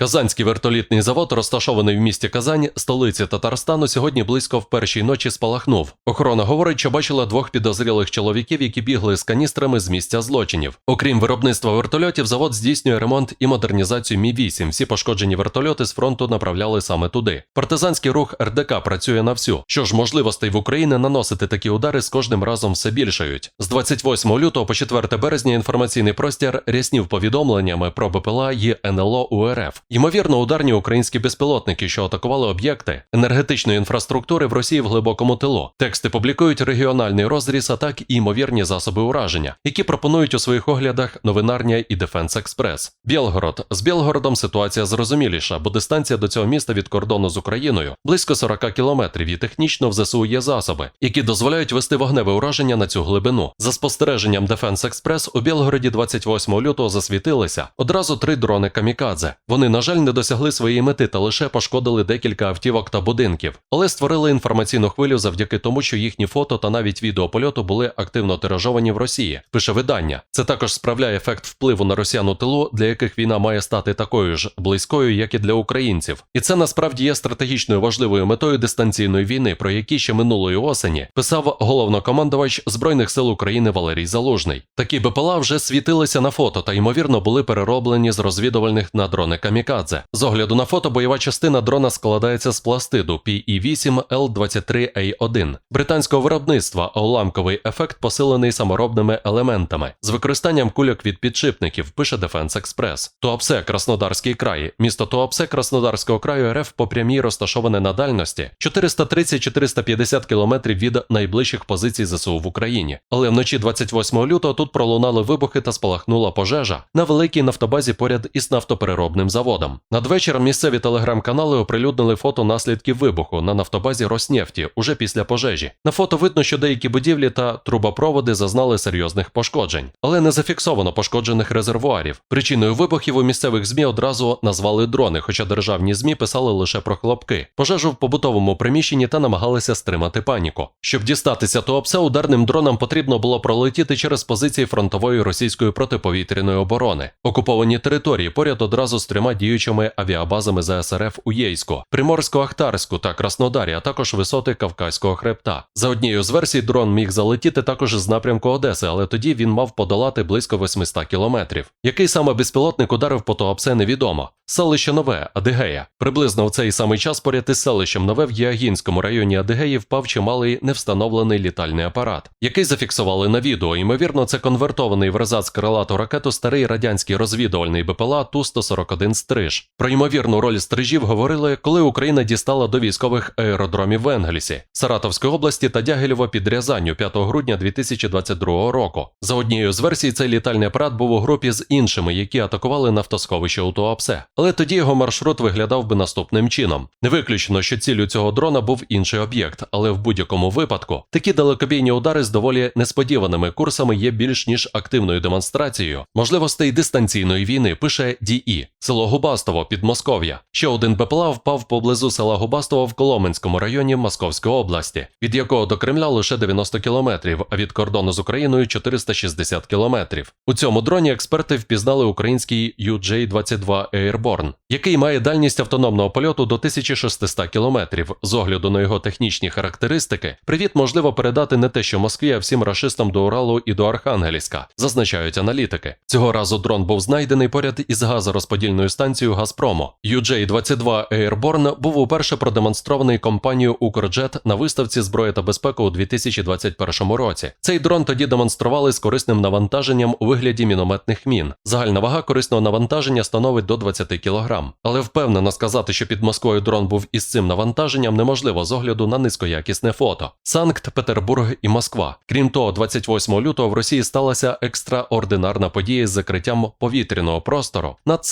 Казанський вертолітний завод, розташований в місті Казань, столиці Татарстану, сьогодні близько в першій ночі спалахнув. Охорона говорить, що бачила двох підозрілих чоловіків, які бігли з каністрами з місця злочинів. Окрім виробництва вертольотів, завод здійснює ремонт і модернізацію Мі 8 Всі пошкоджені вертольоти з фронту направляли саме туди. Партизанський рух РДК працює на всю. Що ж, можливостей в Україні наносити такі удари з кожним разом все більшають. З 28 лютого по 4 березня інформаційний простір ряснів повідомленнями про БПЛА і НЛО УРФ. Ймовірно, ударні українські безпілотники, що атакували об'єкти енергетичної інфраструктури в Росії в глибокому тилу. Тексти публікують регіональний розріз атак і ймовірні засоби ураження, які пропонують у своїх оглядах новинарня і Дефенс Експрес. Білгород з Білгородом ситуація зрозуміліша, бо дистанція до цього міста від кордону з Україною близько 40 кілометрів, і технічно в ЗСУ є засоби, які дозволяють вести вогневе ураження на цю глибину. За спостереженням Дефенс Експрес у Білгороді 28 лютого засвітилися одразу три дрони камікадзе. Вони на жаль, не досягли своєї мети та лише пошкодили декілька автівок та будинків, але створили інформаційну хвилю завдяки тому, що їхні фото та навіть відео польоту були активно тиражовані в Росії. Пише видання. Це також справляє ефект впливу на росіян у тилу, для яких війна має стати такою ж близькою, як і для українців. І це насправді є стратегічною важливою метою дистанційної війни, про які ще минулої осені писав головнокомандувач Збройних сил України Валерій Залужний. Такі БПЛА вже світилися на фото та ймовірно були перероблені з розвідувальних на дрони камікадзе. З огляду на фото бойова частина дрона складається з пластиду PE8L23A1 британського виробництва, а уламковий ефект посилений саморобними елементами з використанням кульок від підшипників, пише Defense Express. Туапсе, Краснодарський край. Місто Туапсе Краснодарського краю РФ по прямій розташоване на дальності 430-450 км від найближчих позицій ЗСУ в Україні. Але вночі 28 лютого тут пролунали вибухи та спалахнула пожежа на великій нафтобазі поряд із нафтопереробним заводом. Надвечір місцеві телеграм-канали оприлюднили фото наслідків вибуху на нафтобазі Роснефті уже після пожежі. На фото видно, що деякі будівлі та трубопроводи зазнали серйозних пошкоджень, але не зафіксовано пошкоджених резервуарів. Причиною вибухів у місцевих змі одразу назвали дрони, хоча державні змі писали лише про хлопки, пожежу в побутовому приміщенні та намагалися стримати паніку. Щоб дістатися Туапсе, ударним дронам потрібно було пролетіти через позиції фронтової російської протиповітряної оборони. Окуповані території поряд одразу з трьома діючими авіабазами ЗСРФ у Єйську, Приморсько-Ахтарську та Краснодарі, а також висоти Кавказького хребта. За однією з версій, дрон міг залетіти також з напрямку Одеси, але тоді він мав подолати близько 800 кілометрів. Який саме безпілотник ударив по Туапсе, невідомо. Селище Нове, Адигея. Приблизно в цей самий час поряд із селищем Нове в Єагінському районі Адигеї впав чималий невстановлений літальний апарат, який зафіксували на відео. Ймовірно, це конвертований в резац крилату ракету старий радянський розвідувальний БПЛА Ту-141 Стриж. Про ймовірну роль стрижів говорили, коли Україна дістала до військових аеродромів в Енгельсі, Саратовської області та Дягилєво під Рязанню 5 грудня 2022 року. За однією з версій, цей літальний апарат був у групі з іншими, які атакували нафтосховище у Туапсе. Але тоді його маршрут виглядав би наступним чином. Не виключено, що ціллю цього дрона був інший об'єкт, але в будь-якому випадку такі далекобійні удари з доволі несподіваними курсами є більш ніж активною демонстрацією можливостей дистанційної війни. Пише ДІ село Губастово під Москов'я. Ще один БПЛА впав поблизу села Губастово в Коломенському районі Московської області, від якого до Кремля лише 90 кілометрів, а від кордону з Україною 460 кілометрів. У цьому дроні експерти впізнали український UJ-22 Airborne, який має дальність автономного польоту до 1600 кілометрів. З огляду на його технічні характеристики, привіт можливо передати не те, що Москві, а всім рашистам до Уралу і до Архангельська, зазначають аналітики. Цього разу дрон був знайдений поряд із газорозподільною станцією Газпрому. UJ-22 Airborne був уперше продемонстрований компанією Укрджет на виставці зброї та безпеки у 2021 році. Цей дрон тоді демонстрували з корисним навантаженням у вигляді мінометних мін. Загальна вага корисного навантаження становить до 20 кг. Але впевнено сказати, що під Москвою дрон був із цим навантаженням, неможливо з огляду на низькоякісне фото. Санкт-Петербург і Москва. Крім того, 28 лютого в Росії сталася екстраординарна подія з закриттям повітряного простору над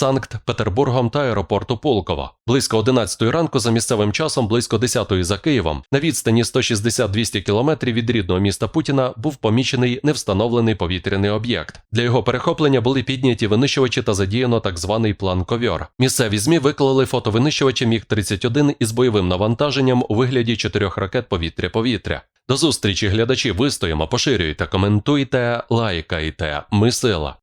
Санкт-Петербургом та аеропорту Пулково. Близько 11 ранку за місцевим часом, близько 10 за Києвом, на відстані 160-200 км від рідного міста Путіна був помічений невстановлений повітряний об'єкт. Для його перехоплення були підняті винищувачі та задіяно так званий план ковьор. Місцеві змі виклали фото винищувача Міг 31 із бойовим навантаженням у вигляді чотирьох ракет повітря-повітря. До зустрічі, глядачі, вистоїмо, поширюйте, коментуйте, лайкайте. Ми сила.